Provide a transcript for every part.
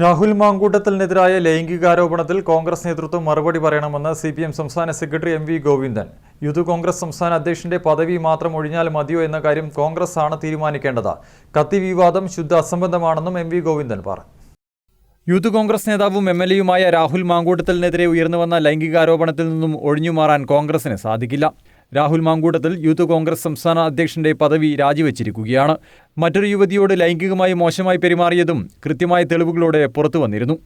രാഹുൽ മാങ്കൂട്ടത്തിനെതിരായ ലൈംഗികാരോപണത്തിൽ കോൺഗ്രസ് നേതൃത്വം മറുപടി പറയണമെന്ന് സി പി എം സംസ്ഥാന secretary M V Govindan. Youth Congress സംസ്ഥാന അധ്യക്ഷന്റെ പദവി മാത്രം ഒഴിഞ്ഞാൽ മതിയോ എന്ന കാര്യം കോൺഗ്രസ് ആണ് തീരുമാനിക്കേണ്ടത്. കത്തി വിവാദം ശുദ്ധ അസംബന്ധമാണെന്നും എം വി ഗോവിന്ദൻ പറഞ്ഞു. യൂത്ത് കോൺഗ്രസ് നേതാവും എം എൽ എയുമായ രാഹുൽ മാങ്കൂട്ടത്തിനെതിരെ ഉയർന്നുവന്ന ലൈംഗികാരോപണത്തിൽ നിന്നും ഒഴിഞ്ഞുമാറാൻ കോൺഗ്രസിന് സാധിക്കില്ല. രാഹുൽ മാങ്കൂട്ടത്തിൽ യൂത്ത് കോൺഗ്രസ് സംസ്ഥാന അധ്യക്ഷന്റെ പദവി രാജിവെച്ചിരിക്കുകയാണ്. മറ്റൊരു യുവതിയോട് ലൈംഗികമായി മോശമായി പെരുമാറിയതും കൃത്യമായ തെളിവുകളോടെ പുറത്തു വന്നിരുന്നു.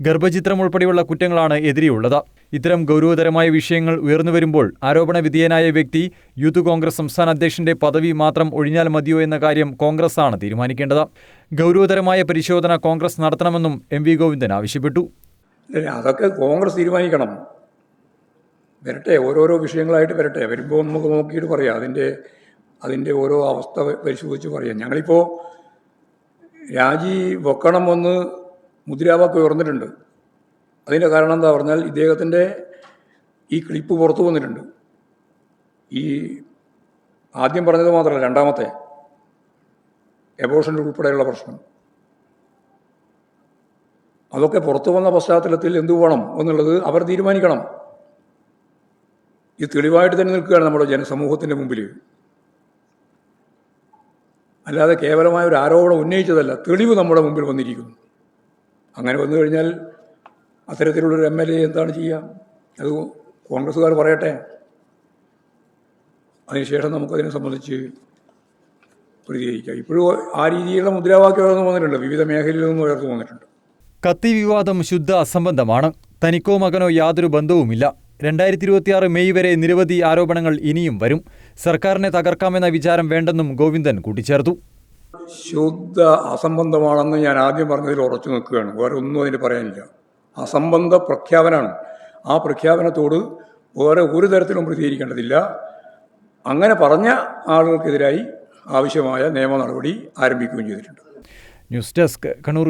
ഗർഭചിത്രം ഉൾപ്പെടെയുള്ള കുറ്റങ്ങളാണ് എതിരെയുള്ളത്. ഇത്തരം ഗൗരവതരമായ വിഷയങ്ങൾ ഉയർന്നുവരുമ്പോൾ ആരോപണ വിധേയനായ വ്യക്തി യൂത്ത് കോൺഗ്രസ് സംസ്ഥാന അധ്യക്ഷന്റെ പദവി മാത്രം ഒഴിഞ്ഞാൽ മതിയോ എന്ന കാര്യം കോൺഗ്രസാണ് തീരുമാനിക്കേണ്ടത്. ഗൗരവതരമായ പരിശോധന കോൺഗ്രസ് നടത്തണമെന്നും എം വി ഗോവിന്ദൻ ആവശ്യപ്പെട്ടു. അതൊക്കെ കോൺഗ്രസ് തീരുമാനിക്കണം. വരട്ടെ ഓരോരോ വിഷയങ്ങളായിട്ട് വരട്ടെ. വരുമ്പോൾ നമുക്ക് നോക്കിയിട്ട് പറയാം. അതിന്റെ അതിന്റെ ഓരോ അവസ്ഥ പരിശോധിച്ച് പറയാം. ഞങ്ങളിപ്പോൾ രാജി വെക്കണമെന്ന് മുദ്രാവാക്യം ഉയർന്നിട്ടുണ്ട്. അതിന്റെ കാരണം എന്താ പറഞ്ഞാൽ ഇദ്ദേഹത്തിന്റെ ഈ ക്ലിപ്പ് പുറത്തു വന്നിട്ടുണ്ട്. ഈ ആദ്യം പറഞ്ഞത് മാത്രമല്ല രണ്ടാമത്തെ എബോഷൻ ഉൾപ്പെടെയുള്ള പ്രശ്നം. അതൊക്കെ പുറത്തു വന്ന പശ്ചാത്തലത്തിൽ എന്തു വേണം എന്നുള്ളത് അവർ തീരുമാനിക്കണം. ഇത് തെളിവായിട്ട് തന്നെ നിൽക്കുകയാണ് നമ്മുടെ ജനസമൂഹത്തിന്റെ മുമ്പിൽ അല്ലാതെ കേവലമായ ഒരു ആരോപണം ഉന്നയിച്ചതല്ല തെളിവ് നമ്മുടെ മുമ്പിൽ വന്നിരിക്കുന്നു. അങ്ങനെ വന്നു കഴിഞ്ഞാൽ അത്തരത്തിലുള്ളൊരു എം എൽ എ എന്താണ് ചെയ്യുക അത് കോൺഗ്രസ്സുകാർ പറയട്ടെ. അതിനുശേഷം നമുക്കതിനെ സംബന്ധിച്ച് പ്രതികരിക്കാം. ഇപ്പോഴും ആ രീതിയിലുള്ള മുദ്രാവാക്യം ഉയർന്നു വന്നിട്ടുണ്ട്. വിവിധ മേഖലയിൽ നിന്നും ഉയർന്നു വന്നിട്ടുണ്ട്. കത്തി വിവാദം ശുദ്ധ അസംബന്ധമാണ്. തനിക്കോ മകനോ യാതൊരു ബന്ധവുമില്ല. രണ്ടായിരത്തി ഇരുപത്തിയാറ് മെയ് വരെ നിരവധി ആരോപണങ്ങൾ ഇനിയും വരും. സർക്കാരിനെ തകർക്കാമെന്ന വിചാരം വേണ്ടെന്നും ഗോവിന്ദൻ കൂട്ടിച്ചേർത്തു. ശുദ്ധ അസംബന്ധമാണെന്ന് ഞാൻ ആദ്യം പറഞ്ഞതിൽ ഉറച്ചു നിൽക്കുകയാണ്. വേറെ ഒന്നും അതിന് പറയാനില്ല. അസംബന്ധ പ്രഖ്യാപനമാണ്. ആ പ്രഖ്യാപനത്തോട് വേറെ ഒരു തരത്തിലും പ്രതികരിക്കേണ്ടതില്ല. അങ്ങനെ പറഞ്ഞ ആളുകൾക്കെതിരായി ആവശ്യമായ നിയമ നടപടി ആരംഭിക്കുകയും ചെയ്തിട്ടുണ്ട്. News desk Kannur